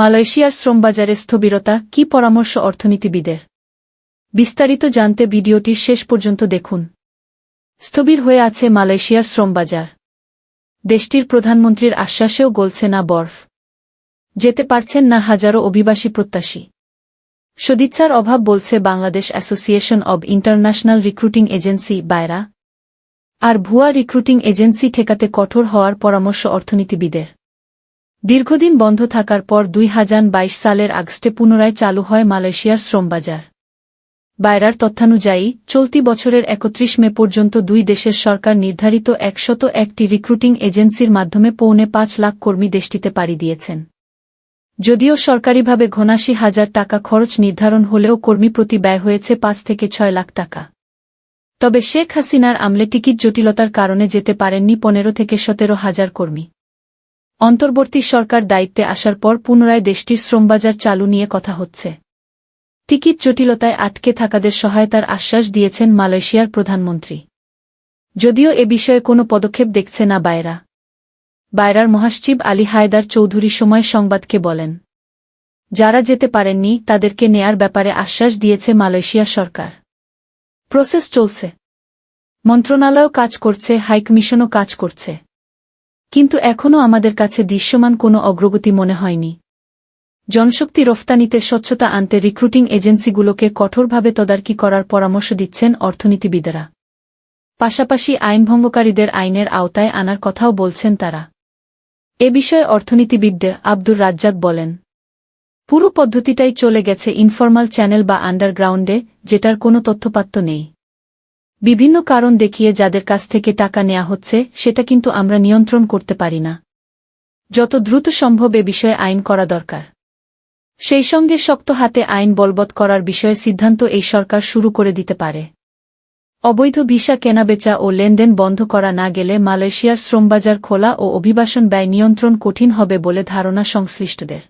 মালয়েশিয়ার শ্রমবাজারে স্থবিরতা, কি পরামর্শ অর্থনীতিবিদের? বিস্তারিত জানতে ভিডিওটির শেষ পর্যন্ত দেখুন। স্থবির হয়ে আছে মালয়েশিয়ার শ্রমবাজার। দেশটির প্রধানমন্ত্রীর আশ্বাসেও গলছে না বরফ। যেতে পারছেন না হাজারো অভিবাসী প্রত্যাশী। সদিচ্ছার অভাব বলছে Bangladesh association of international recruiting agency BAIRA আর ভুয়া রিক্রুটিং এজেন্সি ঠেকাতে কঠোর হওয়ার পরামর্শ অর্থনীতিবিদের। দীর্ঘদিন বন্ধ থাকার পর দুই হাজার বাইশ সালের আগস্টে পুনরায় চালু হয় মালয়েশিয়ার শ্রমবাজার। বায়রার তথ্যানুযায়ী, চলতি বছরের একত্রিশ মে পর্যন্ত দুই দেশের সরকার নির্ধারিত একশত একটি রিক্রুটিং এজেন্সির মাধ্যমে পৌনে পাঁচ লাখ কর্মী দেশটিতে পাড়ি দিয়েছেন। যদিও সরকারিভাবে ঘনাশি হাজার টাকা খরচ নির্ধারণ হলেও কর্মী প্রতি ব্যয় হয়েছে পাঁচ থেকে ছয় লাখ টাকা। তবে শেখ হাসিনার আমলে টিকিট জটিলতার কারণে যেতে পারেননি পনেরো থেকে সতেরো হাজার কর্মী। অন্তর্বর্তী সরকার দায়িত্বে আসার পর পুনরায় দেশটির শ্রমবাজার চালু নিয়ে কথা হচ্ছে। টিকিট জটিলতায় আটকে থাকাদের সহায়তার আশ্বাস দিয়েছেন মালয়েশিয়ার প্রধানমন্ত্রী। যদিও এ বিষয়ে কোনো পদক্ষেপ দেখছে না বায়রা বায়রার মহাসচিব আলী হায়দার চৌধুরী সময় সংবাদকে বলেন, যারা যেতে পারেননি, তাদেরকে নেয়ার ব্যাপারে আশ্বাস দিয়েছে মালয়েশিয়া সরকার। প্রসেস চলছে। মন্ত্রণালয়ও কাজ করছে, হাইকমিশনও কাজ করছে। কিন্তু এখনও আমাদের কাছে দৃশ্যমান কোনো অগ্রগতি মনে হয়নি। জনশক্তি রফতানিতে স্বচ্ছতা আনতে রিক্রুটিং এজেন্সিগুলোকে কঠোরভাবে তদারকি করার পরামর্শ দিচ্ছেন অর্থনীতিবিদেরা। পাশাপাশি আইনভঙ্গকারীদের আইনের আওতায় আনার কথাও বলছেন তারা। এ বিষয়ে অর্থনীতিবিদ আব্দুর রাজ্জাক বলেন, পুরো পদ্ধতিটাই চলে গেছে ইনফরমাল চ্যানেল বা আন্ডারগ্রাউন্ডে, যেটার কোনো তথ্যপাত্য নেই। বিভিন্ন কারণ দেখিয়ে যাদের কাছ থেকে টাকা নেওয়া হচ্ছে, সেটা কিন্তু আমরা নিয়ন্ত্রণ করতে পারি না। যত দ্রুত সম্ভব এ বিষয়ে আইন করা দরকার। সেই সঙ্গে শক্ত হাতে আইন বলবৎ করার বিষয়ে সিদ্ধান্ত এই সরকার শুরু করে দিতে পারে। অবৈধ ভিসা কেনাবেচা ও লেনদেন বন্ধ করা না গেলে মালয়েশিয়ার শ্রমবাজার খোলা ও অভিবাসন ব্যয় নিয়ন্ত্রণ কঠিন হবে বলে ধারণা সংশ্লিষ্টদের।